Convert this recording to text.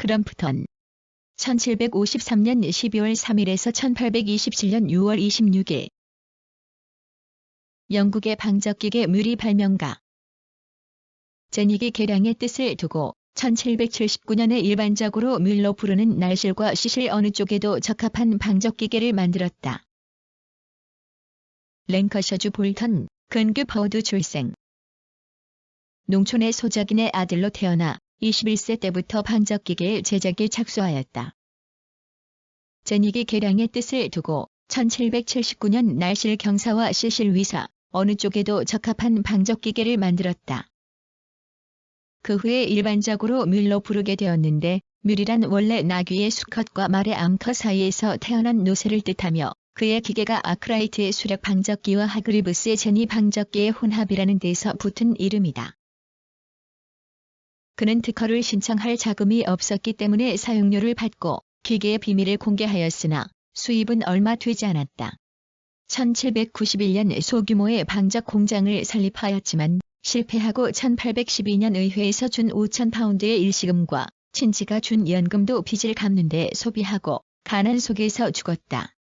크럼프턴 1753년 12월 3일에서 1827년 6월 26일 영국의 방적기계 뮤리 발명가 제닉이 계량의 뜻을 두고 1779년에 일반적으로 뮬로 부르는 날실과 시실 어느 쪽에도 적합한 방적기계를 만들었다. 랭커셔주 볼턴, 근교 버드 출생. 농촌의 소작인의 아들로 태어나 21세 때부터 방적기계의 제작에 착수하였다. 제닉이 계량의 뜻을 두고 1779년 날실 경사와 시실 위사 어느 쪽에도 적합한 방적기계를 만들었다. 그 후에 일반적으로 뮬로 부르게 되었는데 뮬이란 원래 나귀의 수컷과 말의 암컷 사이에서 태어난 노새를 뜻하며 그의 기계가 아크라이트의 수력 방적기와 하그리브스의 제니 방적기의 혼합이라는 데서 붙은 이름이다. 그는 특허를 신청할 자금이 없었기 때문에 사용료를 받고 기계의 비밀을 공개하였으나 수입은 얼마 되지 않았다. 1791년 소규모의 방적 공장을 설립하였지만 실패하고 1812년 의회에서 준 5천 파운드의 일시금과 친지가 준 연금도 빚을 갚는데 소비하고 가난 속에서 죽었다.